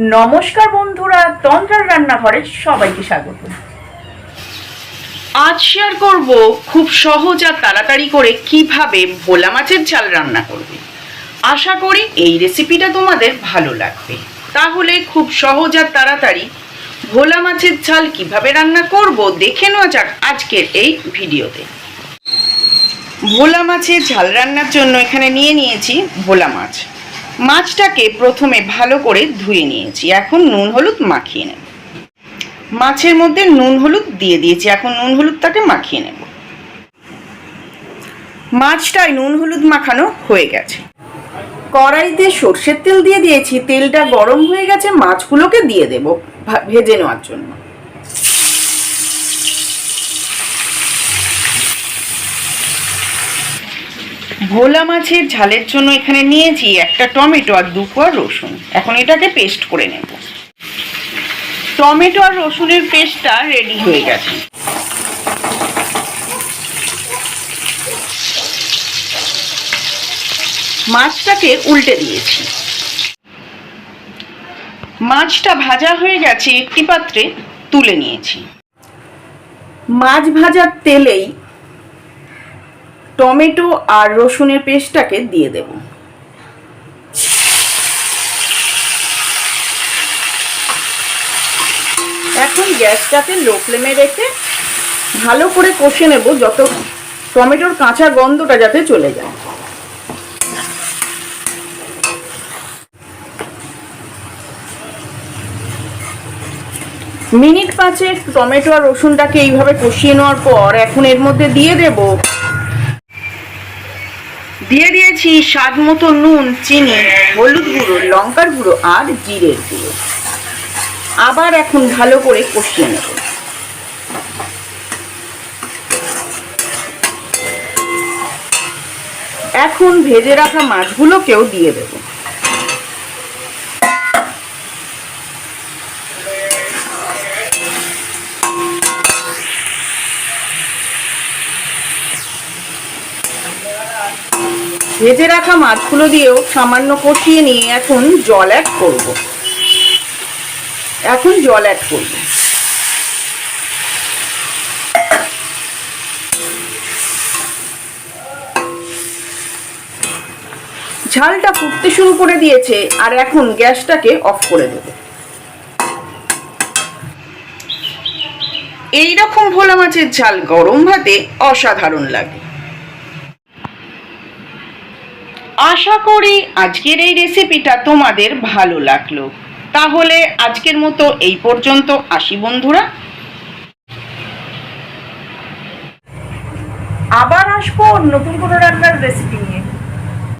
নমস্কার বন্ধুরা, তন্ত্রার রান্নাঘরে সবাইকে স্বাগত। আজ শেয়ার করব খুব সহজ আর তাড়াতাড়ি করে কীভাবে ভোলা মাছের ঝাল রান্না করবে। আশা করি এই রেসিপিটা তোমাদের ভালো লাগবে। তাহলে খুব সহজ আর তাড়াতাড়ি ভোলা মাছের ঝাল কীভাবে রান্না করব দেখে নেওয়া যাক আজকের এই ভিডিওতে। ভোলা মাছের ঝাল রান্নার জন্য এখানে নিয়ে নিয়েছি ভোলা মাছ। মাছটাকে প্রথমে ভালো করে ধুয়ে নিয়েছি। এখন নুন হলুদ মাখিয়ে নেব। মাছের মধ্যে নুন হলুদ দিয়ে দিয়েছি। এখন নুন হলুদটাকে মাখিয়ে নেব। মাছটায় নুন হলুদ মাখানো হয়ে গেছে। কড়াইতে সর্ষের তেল দিয়ে দিয়েছি। তেলটা গরম হয়ে গেছে। মাছগুলোকে দিয়ে দেব ভেজে নেওয়ার জন্য। ভোলা মাছের ঝালের জন্য এখানে নিয়েছি একটা টমেটো আর দু কোয়া রসুন। এখন এটাকে পেস্ট করে নেব। টমেটো আর রসুনের পেস্টটা রেডি হয়ে গেছে। মাছটাকে উল্টে দিয়েছি। মাছটা ভাজা হয়ে গেছে, একটি পাত্রে তুলে নিয়েছি। মাছ ভাজার তেলেই টমেটো আর রসুনের পেস্টটাকে দিয়ে দেব। এখন গ্যাসটাকে লো ফ্লেমে রেখে ভালো করে কষে নেব যত টমেটোর কাঁচা গন্ধটা যাতে চলে যায়। মিনিট পাঁচেক টমেটো আর রসুনটাকে এইভাবে কষিয়ে নেওয়ার পর এখন এর মধ্যে দিয়ে দেব দিয়ে দিয়েছি স্বাদ মতো নুন, চিনি, হলুদ গুঁড়ো, লঙ্কার গুঁড়ো আর জিরের গুঁড়ো। আবার এখন ভালো করে কষিয়ে নেব। এখন ভেজে রাখা মাছগুলোকেও দিয়ে দেবো। ভেজে রাখা মাছগুলো দিয়েও সামান্য কষিয়ে নিয়ে এখন জল অ্যাড করব। এখন জল অ্যাড করব। ঝালটা ফুটতে শুরু করে দিয়েছে, আর এখন গ্যাসটাকে অফ করে দেব। এই রকম ভোলা মাছের ঝাল গরম ভাতে অসাধারণ লাগে। আশা করি আজকের এই রেসিপিটা তোমাদের ভালো লাগল। তাহলে আজকের মতো এই পর্যন্ত আসি বন্ধুরা। আবার আসব নতুন কোনো রান্নার রেসিপি